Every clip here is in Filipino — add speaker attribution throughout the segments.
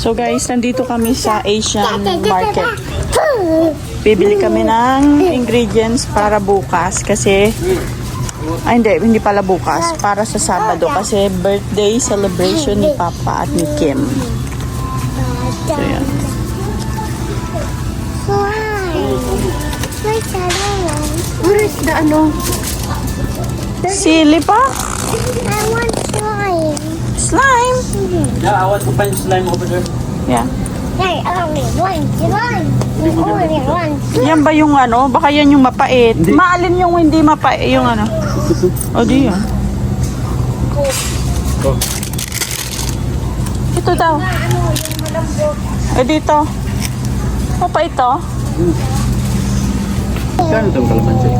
Speaker 1: So guys, nandito kami sa Asian market. Bibili kami ng ingredients para bukas kasi ay hindi, hindi pala bukas. Para sa Sabado kasi birthday celebration ni Papa at ni Kim. So yan.
Speaker 2: Where is the ano?
Speaker 1: Sili pa?
Speaker 2: I want slime.
Speaker 1: Slime?
Speaker 3: Yeah, I want to find slime over there.
Speaker 2: One
Speaker 1: Yan ba yung ano? Baka yan yung mapait.
Speaker 3: Hindi.
Speaker 1: Maalin yung hindi mapait. Yung ano? O di yan.
Speaker 3: Oh.
Speaker 1: Ito daw. Eh dito. Mapait to?
Speaker 3: Kano itong kalamansi?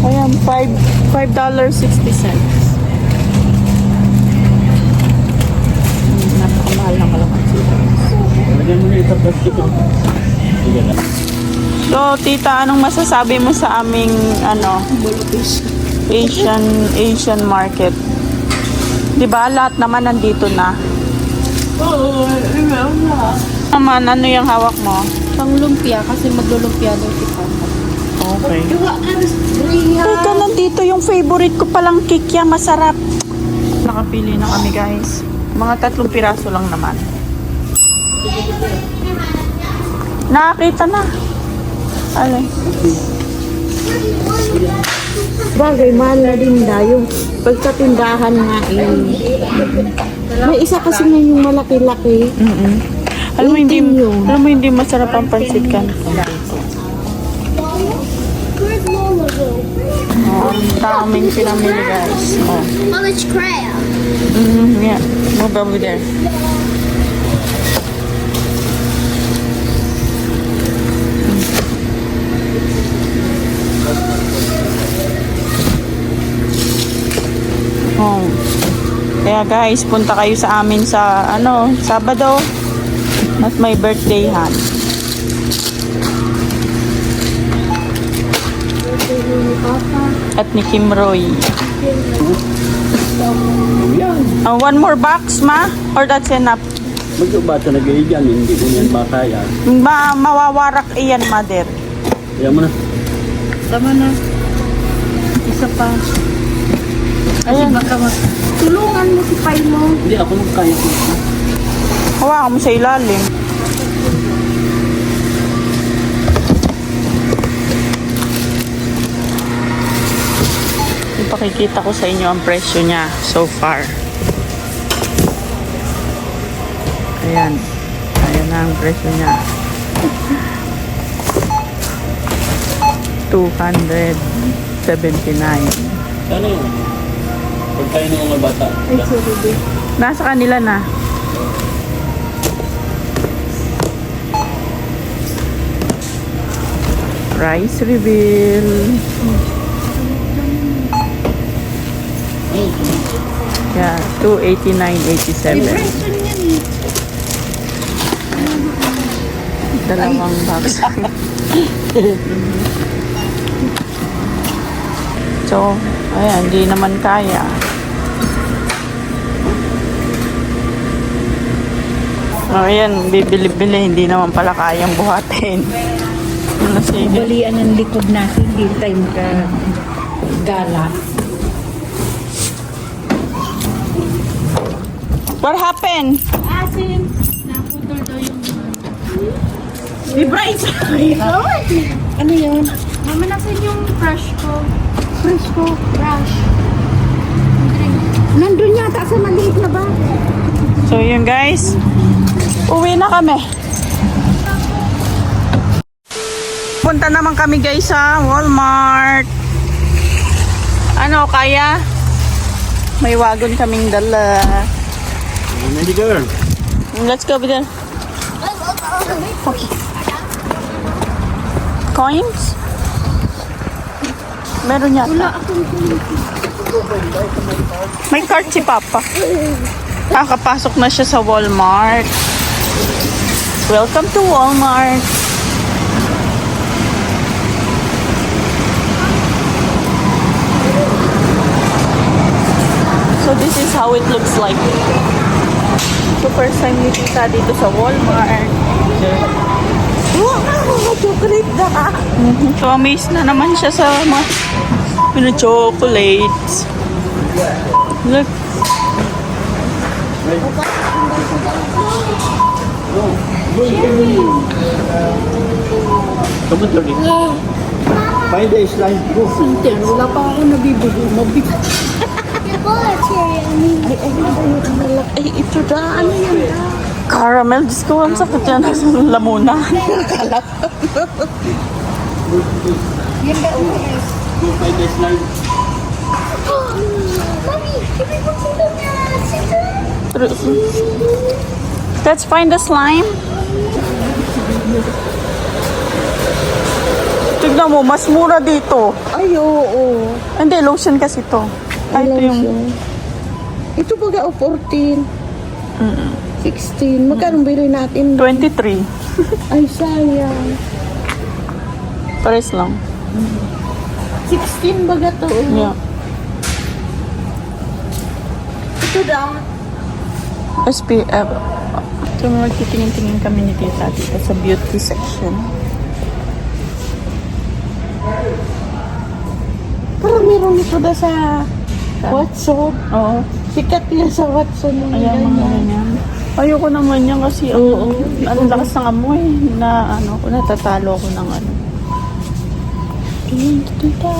Speaker 1: Ayan, five, five dollars sixty cents. Hmm, Napakamahal ng kalamansi.
Speaker 3: Na na.
Speaker 1: So, tita, anong masasabi mo sa aming, ano, Asian, Asian market? Di ba lahat naman nandito na?
Speaker 3: Oo, oh,
Speaker 1: Naman, ano yung hawak mo?
Speaker 4: Pang lumpia kasi maglulumpia daw si Papa.
Speaker 1: Okay.
Speaker 4: Gawa ka na.
Speaker 1: Teka, nandito yung favorite ko palang kikya, masarap. Nakapili na kami, guys. Mga tatlong piraso lang naman. Nakakita na. Alay.
Speaker 4: Bagay, mahal na din daw yung pagkatindahan nga eh. May isa kasi nga yung malaki-laki.
Speaker 1: Mm-mm. Alam mo, hindi,
Speaker 4: 18 yun.
Speaker 1: alam mo, hindi masarap ang pansit
Speaker 2: go?
Speaker 1: Oh, ang daming pinamili, guys. Oh.
Speaker 2: Mama's crab.
Speaker 1: Mm, yeah. Move over there. Oh. Kaya guys, punta kayo sa amin sa ano, Sabado. At may birthday han. At ni Kim Roy. Uh, one more box, ma? Or that's enough?
Speaker 3: Na gayon yan, hindi ko yan makaya.
Speaker 1: Ma mawawarak iyan, mother.
Speaker 3: Kaya mo na.
Speaker 4: Tama na. Isa pa. Kasi baka mag... Tulungan mo si Pai mo.
Speaker 3: Hindi ako magkaya ko.
Speaker 1: Hawakan mo sa ilalim. Ipakikita ko sa inyo ang presyo niya so far. Ayan. Ayan na ang presyo niya. 279.
Speaker 3: Ano yun? Pagkain ng mga bata.
Speaker 1: Nasa kanila na. Rice reveal. Yeah, 289.87. Dalawang box. so, ayan, hindi naman kaya. Oh, ayan, bibili-bili, hindi naman pala kayang buhatin. Ano sige?
Speaker 4: Balian ang likod natin. Hindi tayo maka gala.
Speaker 1: What happened?
Speaker 4: Asin. Naputol daw yung...
Speaker 1: Di ba isa?
Speaker 4: Ano yun? Mama, nasan yung brush ko? Brush ko? Brush. Nandun yata sa maliit na ba?
Speaker 1: So yun guys, uwi na kami. Punta naman kami guys sa Walmart. Ano, kaya? May wagon kaming dala.
Speaker 3: Hindi girl.
Speaker 1: Let's go there. Coins? Meron yata. May card si Papa. Nakakapasok na siya sa Walmart. Welcome to Walmart. So this is how it looks like. So, first time ni Tita dito sa Walmart.
Speaker 4: Wow, chocolate na.
Speaker 1: So, amazed na naman siya sa mga mga chocolates. Look.
Speaker 3: Come on, Tony. Find the slime. Go.
Speaker 4: Sintin, wala pa ako nabibili. Mabigat. Ay, ay, ay, ay, ito da, ano yan da?
Speaker 1: Caramel. Diyos ko, ang sakit yan lamuna.
Speaker 3: Go find the slime.
Speaker 2: Mommy, can we go to the?
Speaker 1: Let's find the slime. Tignan mo, mas mura dito.
Speaker 4: Ay, oo.
Speaker 1: Hindi, lotion kasi to. Ay, ito yung...
Speaker 4: Ito baga o 14. 16. Magkano bili natin?
Speaker 1: 23.
Speaker 4: Ay, sayang.
Speaker 1: Pares lang.
Speaker 4: 16 baga to. oh.
Speaker 1: Yeah.
Speaker 4: Ito da.
Speaker 1: SPF. So, magtitingin-tingin kami ni Tita dito sa beauty section.
Speaker 4: Parang meron ito da sa Watson.
Speaker 1: Oo.
Speaker 4: Sikat yan sa Watson.
Speaker 1: Ayan, mga
Speaker 4: ganyan.
Speaker 1: Ayoko naman yan kasi ang, ang lakas ng amoy na ano, natatalo ako ng ano. Tita.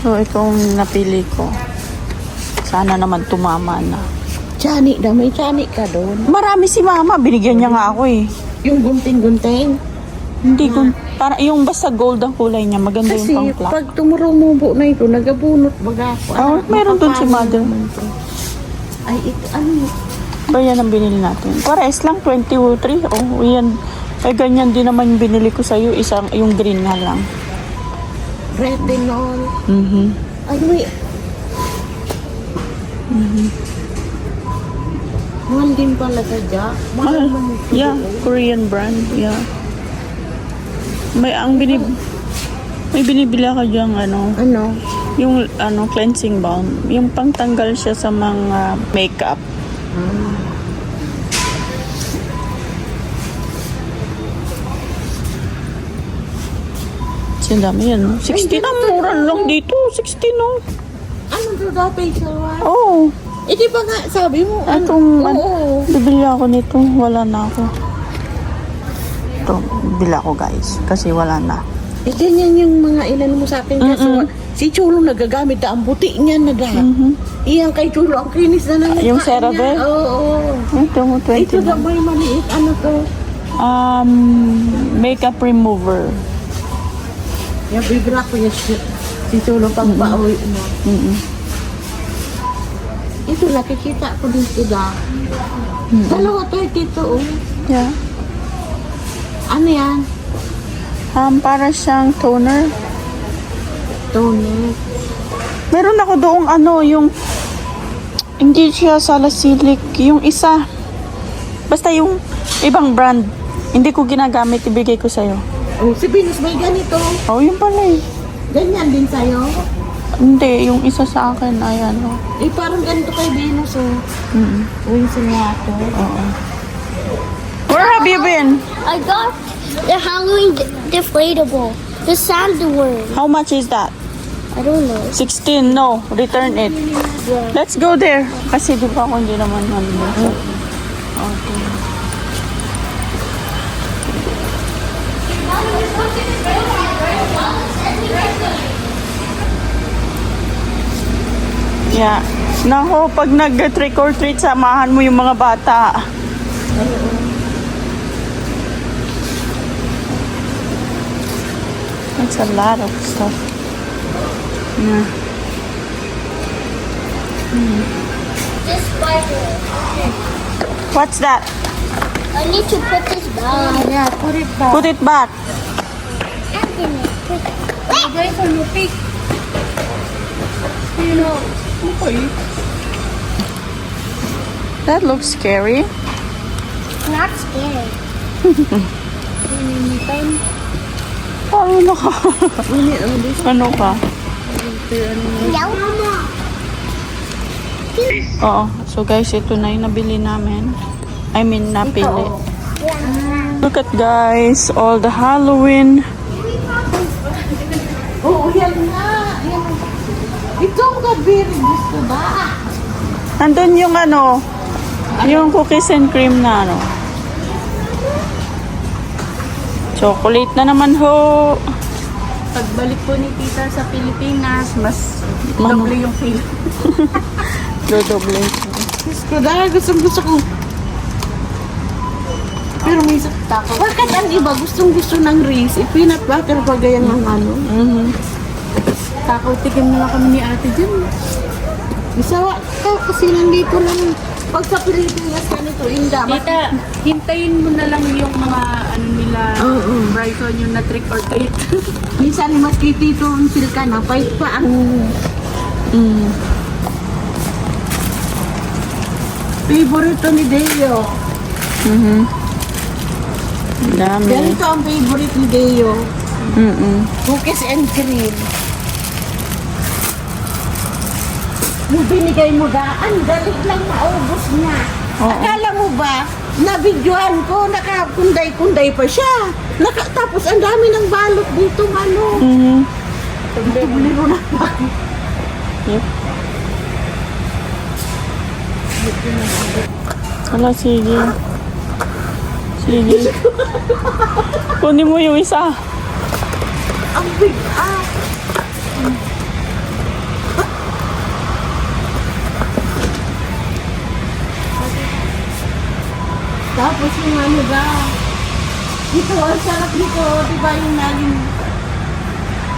Speaker 1: So, itong napili ko. Sana naman tumama na.
Speaker 4: Chani da, may chani ka doon.
Speaker 1: Marami si mama. Binigyan niya nga ako eh.
Speaker 4: Yung gunting-gunting.
Speaker 1: Hindi ko, para yung basta gold ang kulay niya. Maganda
Speaker 4: Kasi
Speaker 1: yung pang
Speaker 4: pag tumurumubo na ito, nagabunot baga ako.
Speaker 1: Oh, meron dun si mother.
Speaker 4: Ay, ito, ano?
Speaker 1: Ba yan ang binili natin? Pares lang, 23. Oh, yan. Ay, ganyan din naman yung binili ko sa'yo. Isang, yung green nga lang.
Speaker 4: Retinol.
Speaker 1: Mhm.
Speaker 4: Ay, may... Mahal din pala sa Jack. Mahal man ito.
Speaker 1: Yeah, Korean brand. Yeah. May ang binib may binibili ka diyang ano,
Speaker 4: Ano?
Speaker 1: yung ano cleansing balm, yung pangtanggal siya sa mga makeup. Sila dami yan. no? 16 ang mura lang dito. 16 no.
Speaker 4: To daw facial wash?
Speaker 1: Oh,
Speaker 4: Eh, di ba nga, sabi mo, ano?
Speaker 1: Itong, ano,
Speaker 4: Oo.
Speaker 1: bibili ako nito. Wala na ako. Ito, bibili ako guys. Kasi wala na.
Speaker 4: Eh, ganyan yung mga ilan mo sa akin. Kaso, si Chulo nagagamit na ang buti niya na da. Iyang kay Chulo, ang kinis na ng
Speaker 1: Yung
Speaker 4: mukha
Speaker 1: CeraVe?
Speaker 4: niya. Oo, oo.
Speaker 1: Ito mo, 20
Speaker 4: Ito daw
Speaker 1: na.
Speaker 4: may maliit. Ano to?
Speaker 1: Um, makeup remover.
Speaker 4: Yung bibra ko yung si, si Chulo pang pauwi mo.
Speaker 1: Mm-mm.
Speaker 4: Ito, nakikita ko dito da. Dalawa to, dito, oh.
Speaker 1: Yeah.
Speaker 4: Ano yan?
Speaker 1: Um, para siyang toner.
Speaker 4: Toner.
Speaker 1: Meron ako doong ano, yung hindi siya salicylic. Yung isa. Basta yung ibang brand. Hindi ko ginagamit, ibigay ko sa'yo.
Speaker 4: Oh, si Venus may ganito.
Speaker 1: Oh, yun pala eh.
Speaker 4: Ganyan din sa'yo.
Speaker 1: Hindi, yung isa sa akin, ayan. Oh.
Speaker 4: Eh, parang ganito kay Venus, oh.
Speaker 1: Mm-mm.
Speaker 4: Oh, yung sinyato.
Speaker 1: Oo. Where have you been?
Speaker 2: I got the Halloween deflatable. The sandworm.
Speaker 1: How much is that?
Speaker 2: I don't know.
Speaker 1: 16, no. Return it. Let's go there. Kasi di ba ako hindi naman nandun. Okay. Yeah. Nako, pag nag-trick or treat, samahan mo yung mga bata. That's a lot of stuff. Yeah.
Speaker 2: This spider.
Speaker 1: What's that?
Speaker 2: I need to put this back.
Speaker 4: Yeah, put it back.
Speaker 1: Put it back.
Speaker 2: I'm going for no pig. You know.
Speaker 1: That looks scary.
Speaker 2: Not scared.
Speaker 1: Ano ka? ano ka?
Speaker 2: Yeah, Mama.
Speaker 1: Oo. So guys, ito na yung nabili namin. I mean, napili. Look at guys, all the Halloween.
Speaker 4: Oo, yan nga. Yan. Ito ang gabi rin gusto ba?
Speaker 1: Nandun yung ano, yung cookies and cream na ano. Chocolate na naman ho.
Speaker 5: Pagbalik po ni tita sa Pilipinas, mas
Speaker 1: Mano.
Speaker 5: doble yung feel.
Speaker 1: Dodoble.
Speaker 4: Gusto dahil gusto gusto ko. Pero may isa. Bakit ang iba gustong gusto ng Reese? Eh, peanut butter pa gaya ng ano?
Speaker 1: Mhm.
Speaker 5: Kakutikim na kami ni ate dyan.
Speaker 4: Isawa ka kasi nandito lang. Pag sa Pilipinas ganito, inda.
Speaker 5: Tita, hintayin mo na lang yung mga ano nila,
Speaker 4: Oo.
Speaker 5: Brighton yung na trick or treat.
Speaker 4: Minsan mas kitito ang feel ka na. Pahit pa ang
Speaker 1: Mm.
Speaker 4: favorito ni Deo.
Speaker 1: Mhm. Ang Dami.
Speaker 4: Ganito ang favorite ni Deo.
Speaker 1: Mm-mm.
Speaker 4: Cookies and cream. Yung binigay mo daan, galit lang maubos niya.
Speaker 1: Oo.
Speaker 4: Akala mo ba, nabidyohan ko, nakakunday-kunday pa siya. Naka, tapos ang dami ng balot dito, ano.
Speaker 1: Mhm.
Speaker 4: Tubliro na.
Speaker 1: Yep. Wala, sige. Sige. Kunin mo yung isa.
Speaker 4: Ang big, ah. Tapos yung ano ba, ito, ang sarap nito, di ba yung naging,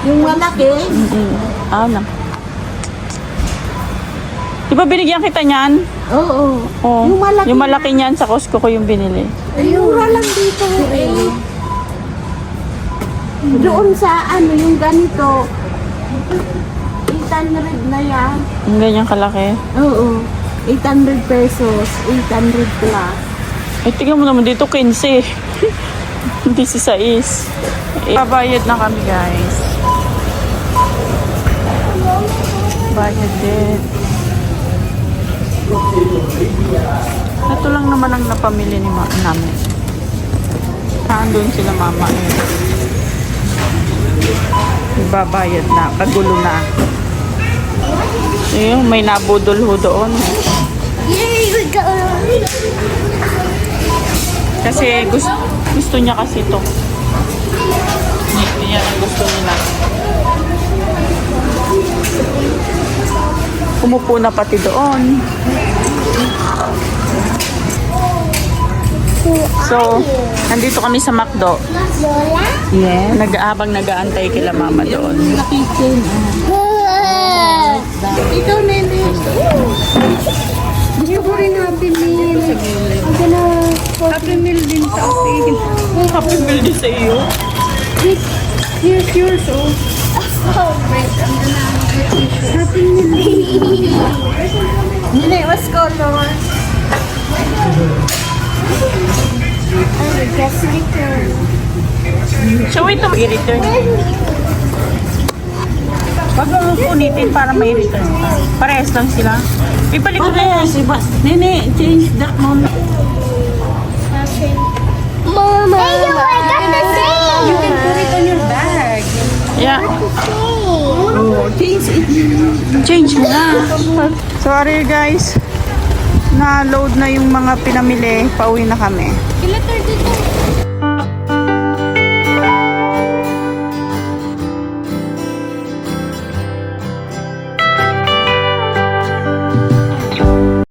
Speaker 4: yung malaki,
Speaker 1: Mm-mm. Ah, na. Di ba binigyan kita niyan?
Speaker 4: oo,
Speaker 1: Oo.
Speaker 4: Yung malaki
Speaker 1: yung malaki niyan sa Costco ko yung binili.
Speaker 4: mura lang dito eh. Doon sa ano, yung ganito, 800 na yan.
Speaker 1: Yung ganyan kalaki.
Speaker 4: Oo. 800 pesos, 800 plus.
Speaker 1: Ay, tingnan mo naman dito, 15. Hindi si Sais. Eh, Babayad na kami, guys. Bayad din. Ito lang naman ang napamili ni ma namin. Nandun sila mama eh. Babayad na. Kagulo na. Ayun, may nabudol ho doon.
Speaker 2: Yay, we go.
Speaker 1: Kasi gusto, gusto niya kasi ito. Yan ang gusto nila. Umupo na pati doon. So, nandito kami sa McDo. Yeah. Nag-aabang nag-aantay kila mama doon.
Speaker 4: Ikaw, Nene. Gusto ko rin meal.
Speaker 2: I'm gonna
Speaker 5: Happy meal din sa atin.
Speaker 1: Happy birthday sa iyo.
Speaker 5: Here's yours, oh.
Speaker 2: oh,
Speaker 5: Happy meal.
Speaker 4: Nene, what's color?
Speaker 2: I guess return.
Speaker 1: So, wait to i-return. Huwag mo punitin para may return. Parehas lang sila. Ibalik ko na yan.
Speaker 4: Nene, change that mom. Change
Speaker 1: mo na. Sorry guys. Na-load na yung mga pinamili. Pauwi na kami.
Speaker 2: Tayo dito?